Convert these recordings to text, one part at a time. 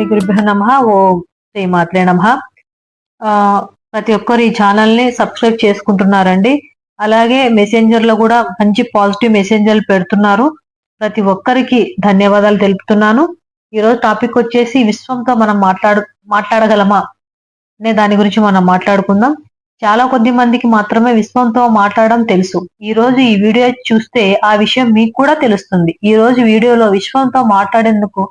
శ్రీ గురుభ్యో నమ. ఓ శ్రీ మాత్రే నమ ప్రతి ఒక్కరు ఈ ఛానల్ని సబ్స్క్రైబ్ చేసుకుంటున్నారండి. అలాగే మెసెంజర్లో కూడా మంచి పాజిటివ్ మెసెంజర్లు పెడుతున్నారు. ప్రతి ఒక్కరికి ధన్యవాదాలు తెలుపుతున్నాను. ఈరోజు టాపిక్ వచ్చేసి విశ్వంతో మనం మాట్లాడు మాట్లాడగలమా అనే దాని గురించి మనం మాట్లాడుకుందాం. చాలా కొద్ది మందికి మాత్రమే విశ్వంతో మాట్లాడడం తెలుసు. ఈ రోజు ఈ వీడియో చూస్తే ఆ విషయం మీకు కూడా తెలుస్తుంది. ఈ రోజు వీడియోలో విశ్వంతో మాట్లాడేందుకు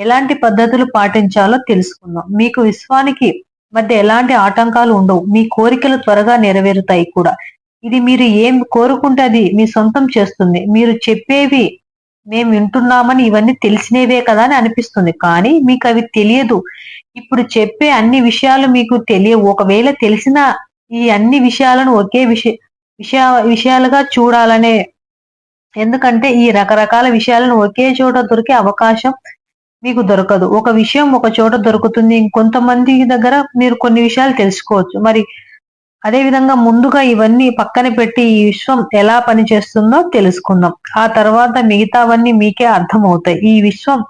ఎలాంటి పద్ధతులు పాటించాలో తెలుసుకుందాం. మీకు విశ్వానికి మధ్య ఎలాంటి ఆటంకాలు ఉండవు. మీ కోరికలు త్వరగా నెరవేరుతాయి కూడా. ఇది మీరు ఏం కోరుకుంటే అది మీ సొంతం చేస్తుంది. మీరు చెప్పేవి మేము వింటున్నామని ఇవన్నీ తెలిసినవే కదా అని అనిపిస్తుంది. కానీ మీకు అవి తెలియదు. ఇప్పుడు చెప్పే అన్ని విషయాలు మీకు తెలియవు ఒకవేళ తెలిసిన ఈ అన్ని విషయాలను ఒకే విషయ విషయ విషయాలుగా చూడాలనే ఎందుకంటే ఈ రకరకాల విషయాలను ఒకే చోట దొరికే అవకాశం మీకు దొరకదు. ఒక విషయం ఒక చోట దొరుకుతుంది. ఇంకొంతమంది దగ్గర మీరు కొన్ని విషయాలు తెలుసుకోవచ్చు. మరి అదే విధంగా ముందుగా ఇవన్నీ పక్కన పెట్టి ఈ విశ్వం ఎలా పనిచేస్తుందో తెలుసుకుందాం. ఆ తర్వాత మిగతావన్నీ మీకే అర్థమవుతాయి. ఈ విశ్వం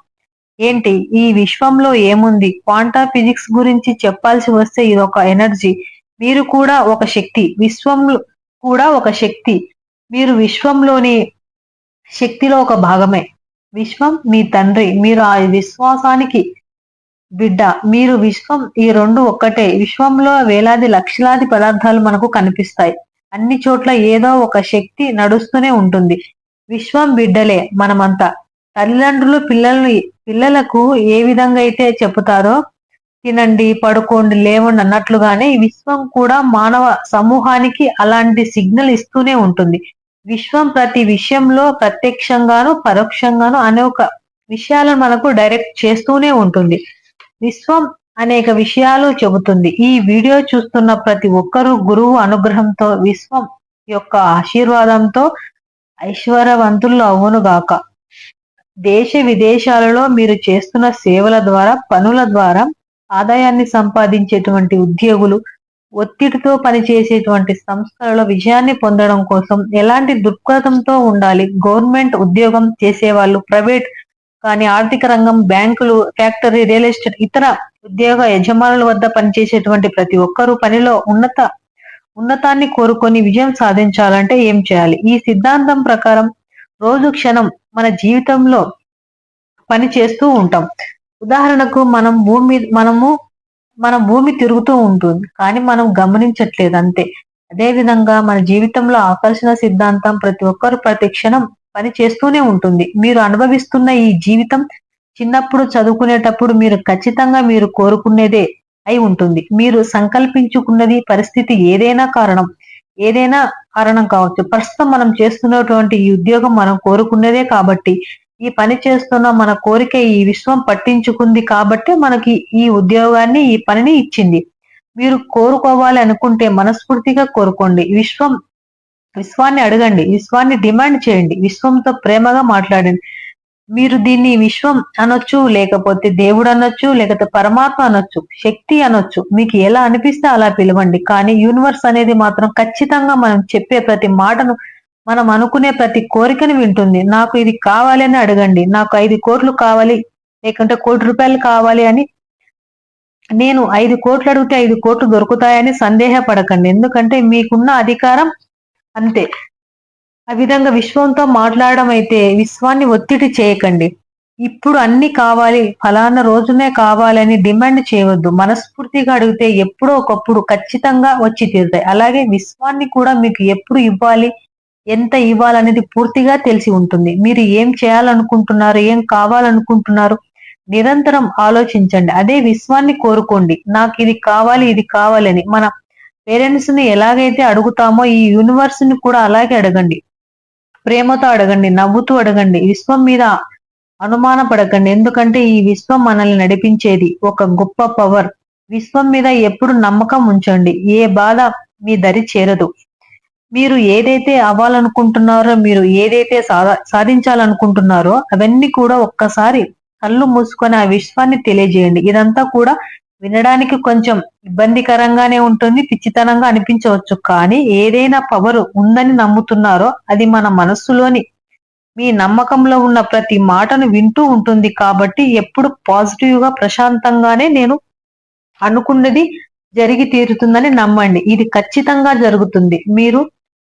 ఏంటి? ఈ విశ్వంలో ఏముంది? క్వాంటా ఫిజిక్స్ గురించి చెప్పాల్సి వస్తే ఇది ఒక ఎనర్జీ. మీరు కూడా ఒక శక్తి. విశ్వం కూడా ఒక శక్తి. మీరు విశ్వంలోని శక్తిలో ఒక భాగమే. విశ్వం మీ తండ్రి. మీరు ఆ విశ్వాసానికి బిడ్డ. మీరు విశ్వం ఈ రెండు ఒక్కటే. విశ్వంలో వేలాది లక్షలాది పదార్థాలు మనకు కనిపిస్తాయి. అన్ని చోట్ల ఏదో ఒక శక్తి నడుస్తూనే ఉంటుంది. విశ్వం బిడ్డలే మనమంతా. తల్లిదండ్రులు పిల్లల్ని పిల్లలకు ఏ విధంగా అయితే చెబుతారో తినండి పడుకోండి లేవండి అన్నట్లుగానే ఈ విశ్వం కూడా మానవ సమూహానికి అలాంటి సిగ్నల్ ఇస్తూనే ఉంటుంది. విశ్వం ప్రతి విషయంలో ప్రత్యక్షంగాను పరోక్షంగాను అనేక విషయాలను మనకు డైరెక్ట్ చేస్తూనే ఉంటుంది. విశ్వం అనేక విషయాలు చెబుతుంది. ఈ వీడియో చూస్తున్న ప్రతి ఒక్కరూ గురువు అనుగ్రహంతో విశ్వం యొక్క ఆశీర్వాదంతో ఐశ్వర్యవంతులు అవునుగాక దేశ విదేశాలలో మీరు చేస్తున్న సేవల ద్వారా పనుల ద్వారా ఆదాయాన్ని సంపాదించేటువంటి ఉద్యోగులు ఒత్తిడితో పనిచేసేటువంటి సంస్థలలో విజయాన్ని పొందడం కోసం ఎలాంటి దృక్పథంతో ఉండాలి? గవర్నమెంట్ ఉద్యోగం చేసేవాళ్ళు ప్రైవేట్ కానీ ఆర్థిక రంగం బ్యాంకులు ఫ్యాక్టరీ రియల్ ఎస్టేట్ ఇతర ఉద్యోగ యజమానుల వద్ద పనిచేసేటువంటి ప్రతి ఒక్కరూ పనిలో ఉన్నత ఉన్నతాన్ని కోరుకొని విజయం సాధించాలంటే ఏం చేయాలి? ఈ సిద్ధాంతం ప్రకారం రోజు క్షణం మన జీవితంలో పని చేస్తూ ఉంటాం. ఉదాహరణకు మనం భూమి మనము మన భూమి తిరుగుతూ ఉంటుంది. కానీ మనం గమనించట్లేదు అంతే. అదే విధంగా మన జీవితంలో ఆకర్షణ సిద్ధాంతం ప్రతి ఒక్కరు ప్రతి క్షణం పని చేస్తూనే ఉంటుంది. మీరు అనుభవిస్తున్న ఈ జీవితం చిన్నప్పుడు చదువుకునేటప్పుడు మీరు ఖచ్చితంగా మీరు కోరుకునేదే అయి ఉంటుంది. మీరు సంకల్పించుకున్నది పరిస్థితి ఏదైనా కారణం ఏదైనా కారణం కావచ్చు. ప్రస్తుతం మనం చేస్తున్నటువంటి ఈ ఉద్యోగం మనం కోరుకునేదే కాబట్టి ఈ పని చేస్తున్న మన కోరిక ఈ విశ్వం పట్టించుకుంది కాబట్టి మనకి ఈ ఉద్యోగాన్ని ఈ పనిని ఇచ్చింది. మీరు కోరుకోవాలి అనుకుంటే మనస్ఫూర్తిగా కోరుకోండి. విశ్వం విశ్వాన్ని అడగండి. విశ్వాన్ని డిమాండ్ చేయండి. విశ్వంతో ప్రేమగా మాట్లాడండి. మీరు దీన్ని విశ్వం అనొచ్చు లేకపోతే దేవుడు అనొచ్చు లేకపోతే పరమాత్మ అనొచ్చు శక్తి అనొచ్చు. మీకు ఎలా అనిపిస్తే అలా పిలవండి. కానీ యూనివర్స్ అనేది మాత్రం ఖచ్చితంగా మనం చెప్పే ప్రతి మాటను మనం అనుకునే ప్రతి కోరికను వింటుంది. నాకు ఇది కావాలి అని అడగండి. నాకు ఐదు కోట్లు కావాలి లేకుంటే కోటి రూపాయలు కావాలి అని నేను ఐదు కోట్లు అడిగితే ఐదు కోట్లు దొరుకుతాయని సందేహపడకండి. ఎందుకంటే మీకున్న అధికారం అంతే. ఆ విధంగా విశ్వంతో మాట్లాడడం అయితే విశ్వాన్ని ఒత్తిడి చేయకండి. ఇప్పుడు అన్ని కావాలి ఫలానా రోజునే కావాలని డిమాండ్ చేయవద్దు. మనస్ఫూర్తిగా అడిగితే ఎప్పుడో ఒకప్పుడు ఖచ్చితంగా వచ్చి తీరుతాయి. అలాగే విశ్వాన్ని కూడా మీకు ఎప్పుడు ఇవ్వాలి? ఎంత ఇవ్వాలనేది పూర్తిగా తెలిసి ఉంటుంది. మీరు ఏం చేయాలనుకుంటున్నారు ఏం కావాలనుకుంటున్నారు నిరంతరం ఆలోచించండి. అదే విశ్వాన్ని కోరుకోండి. నాకు ఇది కావాలి ఇది కావాలని మన పేరెంట్స్ని ఎలాగైతే అడుగుతామో ఈ యూనివర్స్ని కూడా అలాగే అడగండి. ప్రేమతో అడగండి నవ్వుతూ అడగండి విశ్వం మీద అనుమాన పడకండి ఎందుకంటే ఈ విశ్వం మనల్ని నడిపించేది ఒక గొప్ప పవర్ విశ్వం మీద ఎప్పుడు నమ్మకం ఉంచండి. ఏ బాధ మీ దరి చేరదు. మీరు ఏదైతే అవ్వాలనుకుంటున్నారో మీరు ఏదైతే సాధ సాధించాలనుకుంటున్నారో అవన్నీ కూడా ఒక్కసారి కళ్ళు మూసుకొని ఆ విశ్వాన్ని తెలియజేయండి. ఇదంతా కూడా వినడానికి కొంచెం ఇబ్బందికరంగానే ఉంటుంది పిచ్చితనంగా అనిపించవచ్చు. కానీ ఏదైనా పవర్ ఉందని నమ్ముతున్నారో అది మన మనస్సులోని మీ నమ్మకంలో ఉన్న ప్రతి మాటను వింటూ ఉంటుంది. కాబట్టి ఎప్పుడు పాజిటివ్గా ప్రశాంతంగానే నేను అనుకున్నది జరిగి తీరుతుందని నమ్మండి. ఇది ఖచ్చితంగా జరుగుతుంది. మీరు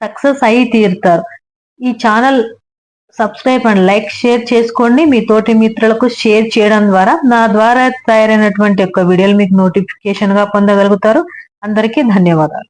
సక్సెస్ అయి తీరుతారు. ఈ channel subscribe and like share చేసుకోండి. మీ తోటి మిత్రులకు షేర్ చేయడం ద్వారా నా ద్వారా తయారైనటువంటి యొక్క వీడియోలు మీకు నోటిఫికేషన్గా పొందగలుగుతారు. అందరికీ ధన్యవాదాలు.